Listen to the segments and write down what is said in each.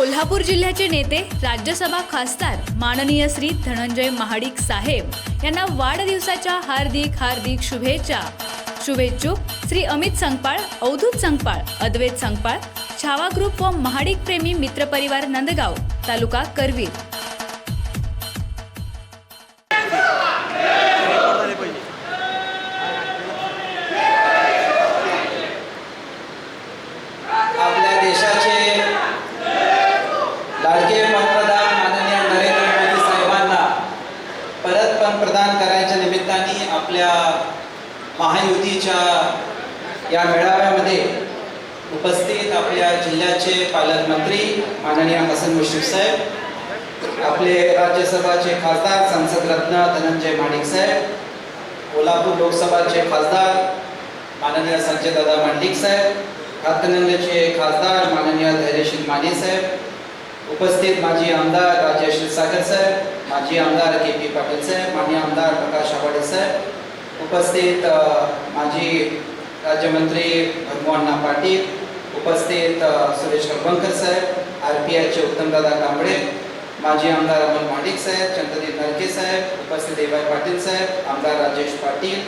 कोल्हापूर जिल्ह्याचे नेते राज्यसभा खासदार माननीय श्री धनंजय महाडिक साहेब यांना वाढदिवसाच्या हार्दिक हार्दिक शुभेच्छा. शुभेच्छुक श्री अमित संगपाळ अवधूत संगपाळ अद्वैत संगपाळ छावा ग्रुप व महाडिक प्रेमी मित्रपरिवार नंदगाव तालुका करवीर. आपल्या महायुतीच्या या मेळाव्यामध्ये उपस्थित आपल्या जिल्ह्याचे पालकमंत्री माननीय हसन मुश्रीफ साहेब आपले राज्यसभाचे खासदार संसद रत्न धनंजय माणिक साहेब कोल्हापूर लोकसभाचे खासदार माननीय संजय दादा मांडिक साहेब रत्नगंगचे खासदार माननीय धैर्यशील माने साहेब उपस्थित माजी आमदार राजेश क्षीरसागर साहेब माजी आमदार के पी पाटील साहेब माजी आमदार प्रकाश आवाडे साहेब उपस्थित माजी राज्यमंत्री भगवान पाटील उपस्थित सुरेश करवंकर साहेब आर पी आयचे उत्तमदादा कांबळे माजी आमदार अमोल मांडिक साहेब चंद्रदीप नरके साहेब उपस्थित देवाय पाटील साहेब आमदार राजेश पाटील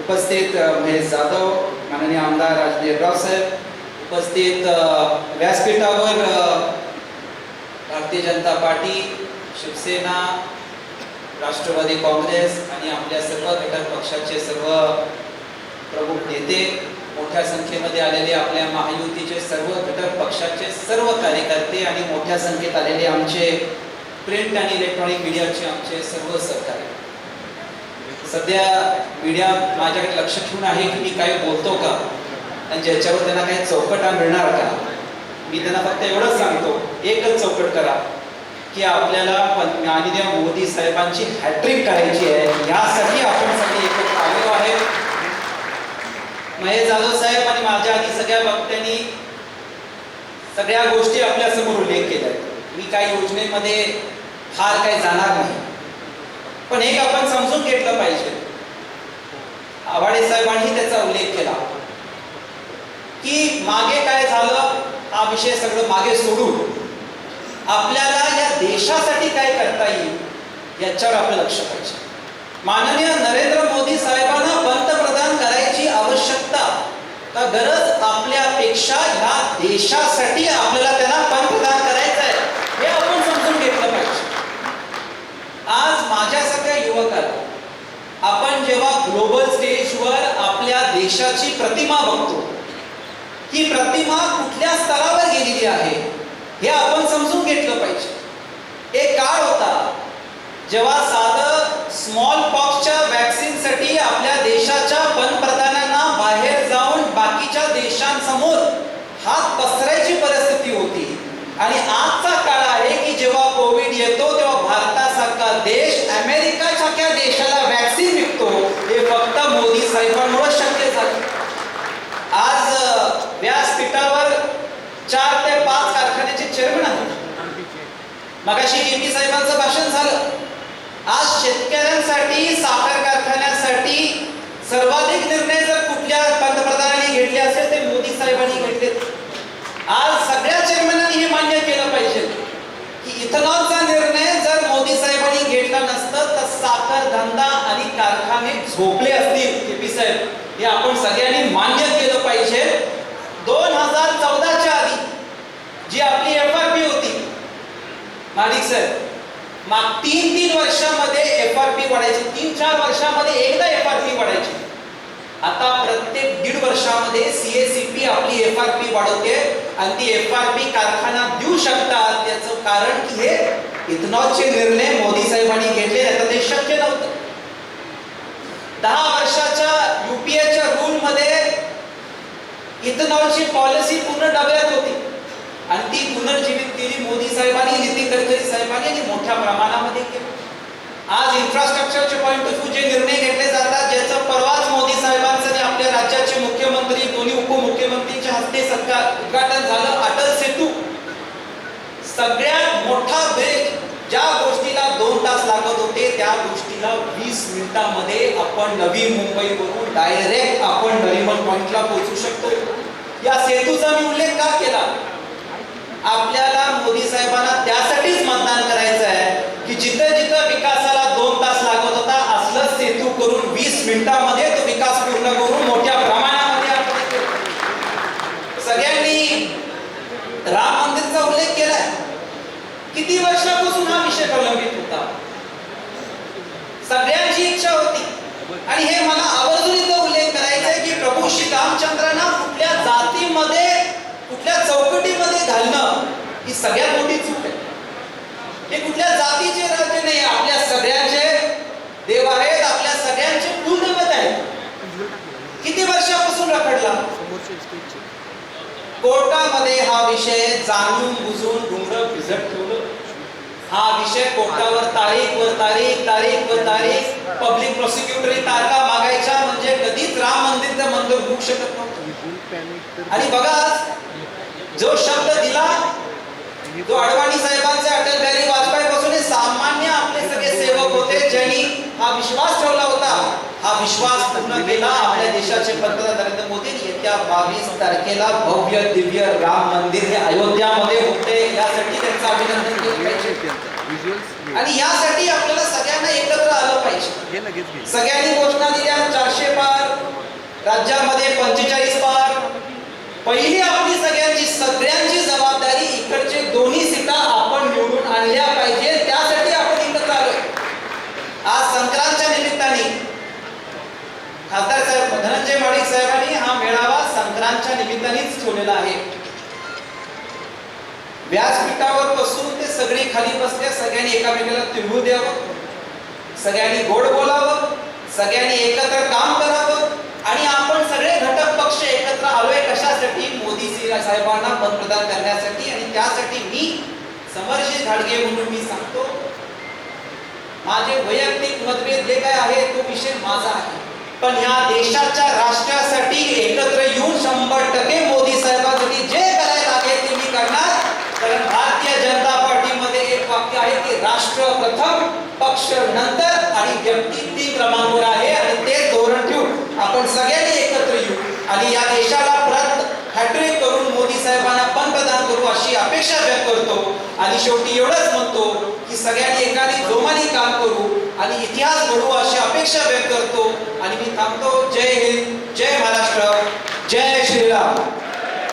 उपस्थित महेश जाधव माननीय आमदार राजदेवराव साहेब उपस्थित व्यासपीठावर भारतीय जनता पार्टी शिवसेना राष्ट्रवादी काँग्रेस आणि आपल्या सर्व घटक पक्षाचे सर्व प्रमुख नेते मोठ्या संख्येमध्ये आलेले आपल्या महायुतीचे सर्व घटक पक्षाचे सर्व कार्यकर्ते आणि मोठ्या संख्येत आलेले आमचे प्रिंट आणि इलेक्ट्रॉनिक मीडियाचे आमचे सर्व सहकारी. सध्या मीडिया माझ्याकडे लक्ष ठेवून आहे की मी काही बोलतो का? आणि ज्याच्यावर त्यांना काही चौकटा मिळणार का? मी त्यांना फक्त एवढंच सांगतो एकच चौकट करा. की आपल्याला ज्ञानदेव मोदी साहेबांची हॅट्रिक करायची आहे. यासाठी आपण सगळे एकत्र आलेलो आहे महेश जाधव साहेब आणि माझ्या आधी सगळ्या वक्त्यांनी सगळ्या गोष्टी आपल्यासमोर उल्लेख केल्या मी काही योजनेमध्ये फार काही जाणार नाही. पण एक आपण समजून घेतलं पाहिजे. आव्हाडे साहेबांनी त्याचा उल्लेख केला. की मागे काय झालं हा विषय सगळं मागे सोडून आपल्याला या देशासाठी काय करता येईल याच्यावर आपलं लक्ष पाहिजे. माननीय नरेंद्र मोदी साहेबांना पंतप्रधान करायची आवश्यकता का गरज आपल्यापेक्षा ह्या देशासाठी आपल्याला त्यांना पंतप्रधान करायचं आहे हे आपण समजून घेतलं पाहिजे. आज माझ्या सगळ्या युवकाला आपण जेव्हा ग्लोबल स्टेजवर आपल्या देशाची प्रतिमा बघतो ही प्रतिमा कुठल्या स्तरावर गेलेली आहे? हे आपण समजून घेतलं पाहिजे. एक काळ होता जेव्हा साधं स्मॉल पॉक्सच्या वॅक्सिनसाठी आपल्या देशाच्या पंतप्रधानांना बाहेर जाऊन बाकीच्या देशांसमोर हात पसरायची परिस्थिती होती. आणि आजचा काळ आहे की जेव्हा कोविड येतो तेव्हा भारतासारखा देश अमेरिकासारख्या देशाला वॅक्सिन विकतो हे फक्त मोदी साहेबांमुळे शक्य झालं आज अ, व्यासपीठावर चार ते पाच कारखान्याचे चेअरमन आहेत मगाशी के साहेबांचं भाषण झालं. आज शेतकऱ्यांसाठी साखर कारखान्यासाठी सर्वाधिक निर्णय जर कुठल्या पंतप्रधानांनी घेतले असेल ते मोदी साहेबांनी घेतले. आज सगळ्या चेअरमॅनांनी हे मान्य केलं पाहिजे की इथेनॉलचा निर्णय जर मोदी साहेबांनी घेतला नसतं तर साखर धंदा आणि कारखाने झोपले असतील केपी साहेब. हे आपण सगळ्यांनी मान्य केलं पाहिजे. दोन हजार चौदाच्या आधी जी आपली एफ मालिक सर माग तीन तीन वर्षामध्ये एफ आर पी वाढायची तीन चार वर्षामध्ये एकदा एफ आर पी वाढायची. आता प्रत्येक दीड वर्षामध्ये सीएसीपी आपली एफ आर पी वाढवते आणि ती एफ आर पी कारखाना देऊ शकतात. त्याचं कारण की हे इथनॉलचे निर्णय मोदी साहेबांनी घेतले आता तर ते शक्य नव्हतं. दहा वर्षाच्या युपीएच्या रूल मध्ये इथनॉलची पॉलिसी पूर्ण डब्यात होती. आणि ती पुनर्जीवित केली मोदी साहेबांनी नितीन गडकरी साहेबांनी आणि मोठ्या प्रमाणामध्ये केली. आज इन्फ्रास्ट्रक्चरचे पॉईंट ऑफ व्ह्यू जे निर्णय घेतले जातात ज्याचं परवाच मोदी साहेबांचं आणि आपल्या राज्याचे मुख्यमंत्री दोन्ही उपमुख्यमंत्रीच्या हस्ते सरकार उद्घाटन झालं अटल सेतू. सगळ्यात मोठा ब्रिज ज्या गोष्टीला दोन तास लागत होते त्या गोष्टीला वीस मिनिटामध्ये आपण नवी मुंबईवरून डायरेक्ट आपण नरिमन पॉइंटला पोहोचू शकतो या सेतूचा मी उल्लेख का केला? आपल्याला मोदी साहेबांना त्यासाठीच मतदान करायचं आहे की जिथं जिथं विकासाला दोन तास लागत होता असलं सेतू करून वीस मिनिटांमध्ये तो विकास पूर्ण करून मोठ्या प्रमाणामध्ये सगळ्यांनी राम मंदिरचा उल्लेख केलाय. किती वर्षापासून हा विषय प्रलंबित होता? सगळ्यांची इच्छा होती. आणि हे मला आवर्जून इथं उल्लेख करायचा आहे की प्रभू श्री रामचंद्रांना कुठल्या जातीमध्ये कुठल्या चौकटीमध्ये घालणं ही सगळ्यात मोठी चूक आहे. हे कुठल्या जातीचे राज्य नाही आपल्या सगळ्यांचे देव आहेत आपल्या सगळ्यांचे कुलदैवत आहेत किती वर्षापासून रखडला? कोर्टामध्ये हा विषय जाणून बुजून डुंगर भिजत ठेवलं. हा विषय कोर्टावर तारीख वर तारीख तारीख वर तारीख पब्लिक प्रॉसिक्युटरी तारखा मागायच्या म्हणजे कधीच राम मंदिरचं मंदिर होऊ शकत नव्हतं. आणि बघा जो शब्द दिला जो अडवाणी साहेबांचे अटल बिहारी वाजपेयी पासून सामान्य आपले सगळे सेवक होते ज्यांनी हा विश्वास ठेवला होता. हा विश्वास पूर्ण केला आपल्या देशाचे पंतप्रधान नरेंद्र मोदी येत्या बावीस तारखेला भव्य दिव्य राम मंदिर हे अयोध्यामध्ये होते यासाठी त्यांचं अभिनंदन आणि यासाठी आपल्याला सगळ्यांना एकत्र आलं पाहिजे. सगळ्यांनी घोषणा दिल्या चारशे पार राज्यामध्ये पंचेचाळीस पार पहिली आपली सगळ्यांची सगळ्यांची जबाबदारी इकडचे दोन्ही सीटा आपण निवडून आणल्या पाहिजे त्यासाठी आपण इकडे आलोय आज संक्रांतच्या निमित्ताने खासदार साहेब धनंजय माडिक साहेबांनी हा मेळावा संक्रांतच्या निमित्तानेच ठेवलेला आहे. व्यासपीठावर बसून ते सगळे खाली बसले सगळ्यांनी एकामेकाला तिंबू द्यावं सगळ्यांनी गोड बोलावं सगळ्यांनी एकत्र काम करावं. आणि आपण सगळे घटक पक्ष एकत्र आलोय कशासाठी? मोदी साहेबांना पंतप्रधान करण्यासाठी. आणि त्यासाठी मी समरशी धाडगे म्हणून मी सांगतो माझे वैयक्तिक मतभेद जे काय आहे तो विषय माझा आहे. पण ह्या देशाच्या राष्ट्रासाठी एकत्र येऊन शंभर टक्के मोदी साहेबांसाठी जे करायला लागेल ते मी करणार. कारण भारतीय जनता पार्टीमध्ये एक वाक्य आहे की राष्ट्र प्रथम पक्ष नंतर आणि व्यक्ती क्रमांकावर आहे. आणि ते आपण सगळ्यांनी एकत्र येऊ. आणि या देशाला परत हॅट्रिक करून मोदी साहेबांना पंतप्रधान करू अशी अपेक्षा व्यक्त करतो. आणि शेवटी एवढंच म्हणतो की सगळ्यांनी एकाने जोमाने काम करू आणि इतिहास घडू अशी अपेक्षा व्यक्त करतो. आणि मी थांबतो. जय हिंद जय महाराष्ट्र जय श्रीराम.